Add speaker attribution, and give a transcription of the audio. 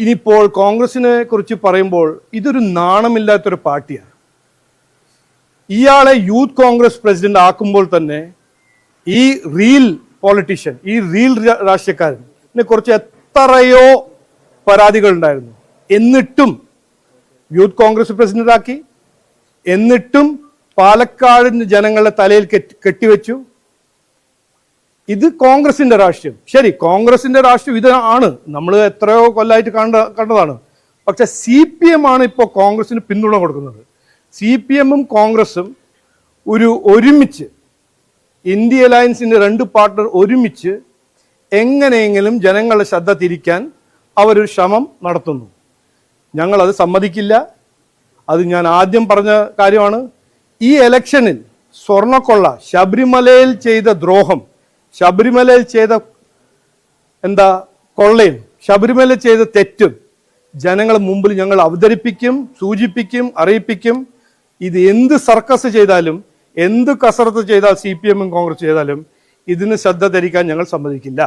Speaker 1: ഇനിയിപ്പോൾ കോൺഗ്രസിനെ കുറിച്ച് പറയുമ്പോൾ ഇതൊരു നാണമില്ലാത്തൊരു പാർട്ടിയാണ്. ഇയാളെ യൂത്ത് കോൺഗ്രസ് പ്രസിഡന്റ് ആക്കുമ്പോൾ തന്നെ ഈ റീൽ പോളിറ്റീഷ്യൻ ഈ റീൽ രാഷ്ട്രീയക്കാരനെ കുറിച്ച് എത്രയോ പരാതികൾ ഉണ്ടായിരുന്നു. എന്നിട്ടും യൂത്ത് കോൺഗ്രസ് പ്രസിഡന്റ് ആക്കി എന്നിട്ടും പാലക്കാടിന് ജനങ്ങളുടെ തലയിൽ കെട്ടി- കെട്ടിവെച്ചു. ഇത് കോൺഗ്രസിന്റെ രാഷ്ട്രീയം. ശരി കോൺഗ്രസിന്റെ രാഷ്ട്രീയം ഇതാണ് നമ്മൾ എത്രയോ കൊല്ലമായിട്ട് കണ്ട കണ്ടതാണ്. പക്ഷെ സി പി എം ആണ് ഇപ്പോൾ കോൺഗ്രസിന് പിന്തുണ കൊടുക്കുന്നത്. സി പി എമ്മും കോൺഗ്രസും ഒരു ഒരുമിച്ച് ഇന്ത്യ അലയൻസിന്റെ രണ്ട് പാർട്ണർ ഒരുമിച്ച് എങ്ങനെയെങ്കിലും ജനങ്ങളുടെ ശ്രദ്ധ തിരിക്കാൻ അവരൊരു ശ്രമം നടത്തുന്നു. ഞങ്ങളത് സമ്മതിക്കില്ല. അത് ഞാൻ ആദ്യം പറഞ്ഞ കാര്യമാണ്. ഈ എലക്ഷനിൽ സ്വർണക്കൊള്ള ശബരിമലയിൽ ചെയ്ത ദ്രോഹം ശബരിമലയിൽ ചെയ്ത എന്താ കൊള്ളയും. ശബരിമല ചെയ്ത തെറ്റും ജനങ്ങളെ മുമ്പിൽ ഞങ്ങൾ അവതരിപ്പിക്കും സൂചിപ്പിക്കും അറിയിപ്പിക്കും. ഇത് എന്ത് സർക്കസ് ചെയ്താലും എന്ത് കസരത്ത് ചെയ്താൽ സി പി എമ്മും കോൺഗ്രസ് ചെയ്താലും ഇതിന് ശ്രദ്ധ ധരിക്കാൻ ഞങ്ങൾ സമ്മതിക്കില്ല.